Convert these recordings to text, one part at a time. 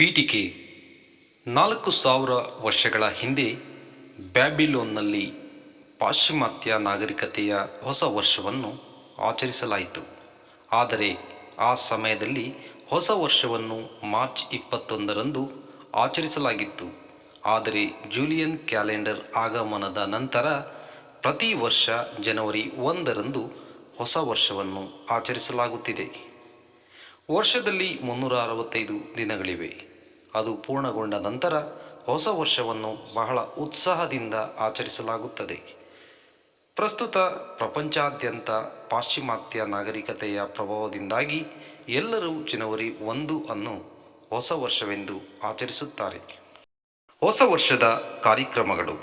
ಪೀಠಿಕೆ ನಾಲ್ಕು ಸಾವಿರ ವರ್ಷಗಳ ಹಿಂದೆ ಬ್ಯಾಬಿಲೋನ್ನಲ್ಲಿ ಪಾಶ್ಚಿಮಾತ್ಯ ನಾಗರಿಕತೆಯ ಹೊಸ ವರ್ಷವನ್ನು ಆಚರಿಸಲಾಯಿತು. ಆದರೆ ಆ ಸಮಯದಲ್ಲಿ ಹೊಸ ವರ್ಷವನ್ನು ಮಾರ್ಚ್ ಇಪ್ಪತ್ತೊಂದರಂದು ಆಚರಿಸಲಾಗಿತ್ತು. ಆದರೆ ಜೂಲಿಯನ್ ಕ್ಯಾಲೆಂಡರ್ ಆಗಮನದ ನಂತರ ಪ್ರತಿ ವರ್ಷ ಜನವರಿ ಒಂದರಂದು ಹೊಸ ವರ್ಷವನ್ನು ಆಚರಿಸಲಾಗುತ್ತಿದೆ. ವರ್ಷದಲ್ಲಿ ಮುನ್ನೂರ ಅರವತ್ತೈದು ದಿನಗಳಿವೆ. ಅದು ಪೂರ್ಣಗೊಂಡ ನಂತರ ಹೊಸ ವರ್ಷವನ್ನು ಬಹಳ ಉತ್ಸಾಹದಿಂದ ಆಚರಿಸಲಾಗುತ್ತದೆ. ಪ್ರಸ್ತುತ ಪ್ರಪಂಚಾದ್ಯಂತ ಪಾಶ್ಚಿಮಾತ್ಯ ನಾಗರಿಕತೆಯ ಪ್ರಭಾವದಿಂದಾಗಿ ಎಲ್ಲರೂ ಜನವರಿ ಒಂದು ಅನ್ನು ಹೊಸ ವರ್ಷವೆಂದು ಆಚರಿಸುತ್ತಾರೆ. ಹೊಸ ವರ್ಷದ ಕಾರ್ಯಕ್ರಮಗಳು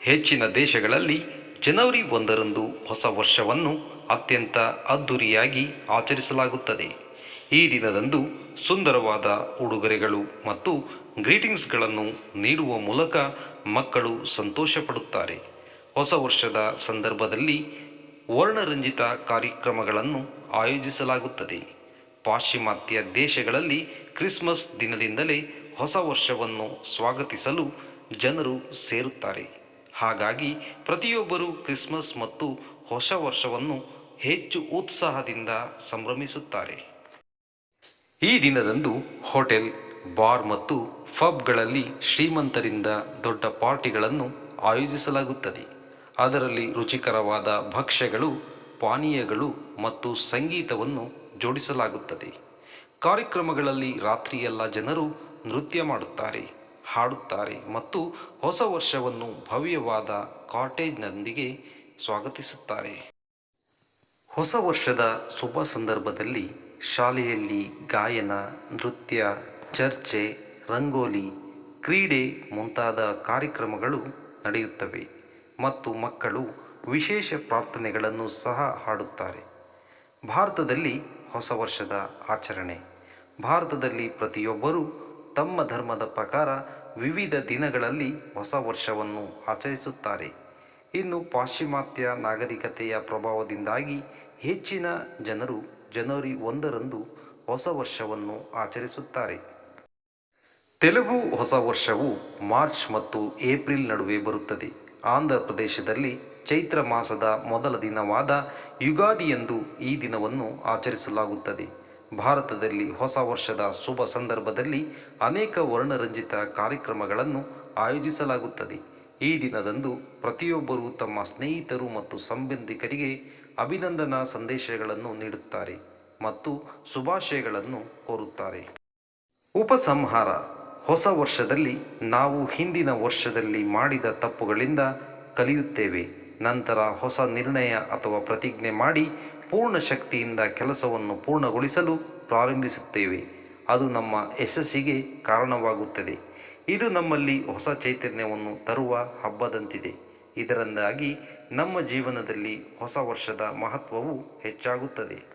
ಹೆಚ್ಚಿನ ದೇಶಗಳಲ್ಲಿ ಜನವರಿ ಒಂದರಂದು ಹೊಸ ವರ್ಷವನ್ನು ಅತ್ಯಂತ ಅದ್ಧೂರಿಯಾಗಿ ಆಚರಿಸಲಾಗುತ್ತದೆ. ಈ ದಿನದಂದು ಸುಂದರವಾದ ಉಡುಗೊರೆಗಳು ಮತ್ತು ಗ್ರೀಟಿಂಗ್ಸ್ಗಳನ್ನು ನೀಡುವ ಮೂಲಕ ಮಕ್ಕಳು ಸಂತೋಷಪಡುತ್ತಾರೆ. ಹೊಸ ವರ್ಷದ ಸಂದರ್ಭದಲ್ಲಿ ವರ್ಣರಂಜಿತ ಕಾರ್ಯಕ್ರಮಗಳನ್ನು ಆಯೋಜಿಸಲಾಗುತ್ತದೆ. ಪಾಶ್ಚಿಮಾತ್ಯ ದೇಶಗಳಲ್ಲಿ ಕ್ರಿಸ್ಮಸ್ ದಿನದಿಂದಲೇ ಹೊಸ ವರ್ಷವನ್ನು ಸ್ವಾಗತಿಸಲು ಜನರು ಸೇರುತ್ತಾರೆ. ಹಾಗಾಗಿ ಪ್ರತಿಯೊಬ್ಬರೂ ಕ್ರಿಸ್ಮಸ್ ಮತ್ತು ಹೊಸ ವರ್ಷವನ್ನು ಹೆಚ್ಚು ಉತ್ಸಾಹದಿಂದ ಸಂಭ್ರಮಿಸುತ್ತಾರೆ. ಈ ದಿನದಂದು ಹೋಟೆಲ್, ಬಾರ್ ಮತ್ತು ಫಬ್ಗಳಲ್ಲಿ ಶ್ರೀಮಂತರಿಂದ ದೊಡ್ಡ ಪಾರ್ಟಿಗಳನ್ನು ಆಯೋಜಿಸಲಾಗುತ್ತದೆ. ಅದರಲ್ಲಿ ರುಚಿಕರವಾದ ಭಕ್ಷ್ಯಗಳು, ಪಾನೀಯಗಳು ಮತ್ತು ಸಂಗೀತವನ್ನು ಜೋಡಿಸಲಾಗುತ್ತದೆ. ಕಾರ್ಯಕ್ರಮಗಳಲ್ಲಿ ರಾತ್ರಿಯೆಲ್ಲ ಜನರು ನೃತ್ಯ ಮಾಡುತ್ತಾರೆ, ಹಾಡುತ್ತಾರೆ ಮತ್ತು ಹೊಸ ವರ್ಷವನ್ನು ಭವ್ಯವಾದ ಕಾಟೇಜ್ನೊಂದಿಗೆ ಸ್ವಾಗತಿಸುತ್ತಾರೆ. ಹೊಸ ವರ್ಷದ ಶುಭ ಸಂದರ್ಭದಲ್ಲಿ ಶಾಲೆಯಲ್ಲಿ ಗಾಯನ, ನೃತ್ಯ, ಚರ್ಚೆ, ರಂಗೋಲಿ, ಕ್ರೀಡೆ ಮುಂತಾದ ಕಾರ್ಯಕ್ರಮಗಳು ನಡೆಯುತ್ತವೆ ಮತ್ತು ಮಕ್ಕಳು ವಿಶೇಷ ಪ್ರಾರ್ಥನೆಗಳನ್ನು ಸಹ ಹಾಡುತ್ತಾರೆ. ಭಾರತದಲ್ಲಿ ಹೊಸ ವರ್ಷದ ಆಚರಣೆ. ಭಾರತದಲ್ಲಿ ಪ್ರತಿಯೊಬ್ಬರೂ ತಮ್ಮ ಧರ್ಮದ ಪ್ರಕಾರ ವಿವಿಧ ದಿನಗಳಲ್ಲಿ ಹೊಸ ವರ್ಷವನ್ನು ಆಚರಿಸುತ್ತಾರೆ. ಇನ್ನು ಪಾಶ್ಚಿಮಾತ್ಯ ನಾಗರಿಕತೆಯ ಪ್ರಭಾವದಿಂದಾಗಿ ಹೆಚ್ಚಿನ ಜನರು ಜನವರಿ ಒಂದರಂದು ಹೊಸ ವರ್ಷವನ್ನು ಆಚರಿಸುತ್ತಾರೆ. ತೆಲುಗು ಹೊಸ ವರ್ಷವು ಮಾರ್ಚ್ ಮತ್ತು ಏಪ್ರಿಲ್ ನಡುವೆ ಬರುತ್ತದೆ. ಆಂಧ್ರ ಪ್ರದೇಶದಲ್ಲಿ ಚೈತ್ರ ಮಾಸದ ಮೊದಲ ದಿನವಾದ ಯುಗಾದಿಯಂದು ಈ ದಿನವನ್ನು ಆಚರಿಸಲಾಗುತ್ತದೆ. ಭಾರತದಲ್ಲಿ ಹೊಸ ವರ್ಷದ ಶುಭ ಸಂದರ್ಭದಲ್ಲಿ ಅನೇಕ ವರ್ಣರಂಜಿತ ಕಾರ್ಯಕ್ರಮಗಳನ್ನು ಆಯೋಜಿಸಲಾಗುತ್ತದೆ. ಈ ದಿನದಂದು ಪ್ರತಿಯೊಬ್ಬರೂ ತಮ್ಮ ಸ್ನೇಹಿತರು ಮತ್ತು ಸಂಬಂಧಿಕರಿಗೆ ಅಭಿನಂದನಾ ಸಂದೇಶಗಳನ್ನು ನೀಡುತ್ತಾರೆ ಮತ್ತು ಶುಭಾಶಯಗಳನ್ನು ಕೋರುತ್ತಾರೆ. ಉಪಸಂಹಾರ. ಹೊಸ ವರ್ಷದಲ್ಲಿ ನಾವು ಹಿಂದಿನ ವರ್ಷದಲ್ಲಿ ಮಾಡಿದ ತಪ್ಪುಗಳಿಂದ ಕಲಿಯುತ್ತೇವೆ. ನಂತರ ಹೊಸ ನಿರ್ಣಯ ಅಥವಾ ಪ್ರತಿಜ್ಞೆ ಮಾಡಿ ಪೂರ್ಣ ಶಕ್ತಿಯಿಂದ ಕೆಲಸವನ್ನು ಪೂರ್ಣಗೊಳಿಸಲು ಪ್ರಾರಂಭಿಸುತ್ತೇವೆ. ಅದು ನಮ್ಮ ಯಶಸ್ಸಿಗೆ ಕಾರಣವಾಗುತ್ತದೆ. ಇದು ನಮ್ಮಲ್ಲಿ ಹೊಸ ಚೈತನ್ಯವನ್ನು ತರುವ ಹಬ್ಬದಂತಿದೆ. ಇದರಿಂದಾಗಿ ನಮ್ಮ ಜೀವನದಲ್ಲಿ ಹೊಸ ವರ್ಷದ ಮಹತ್ವವು ಹೆಚ್ಚಾಗುತ್ತದೆ.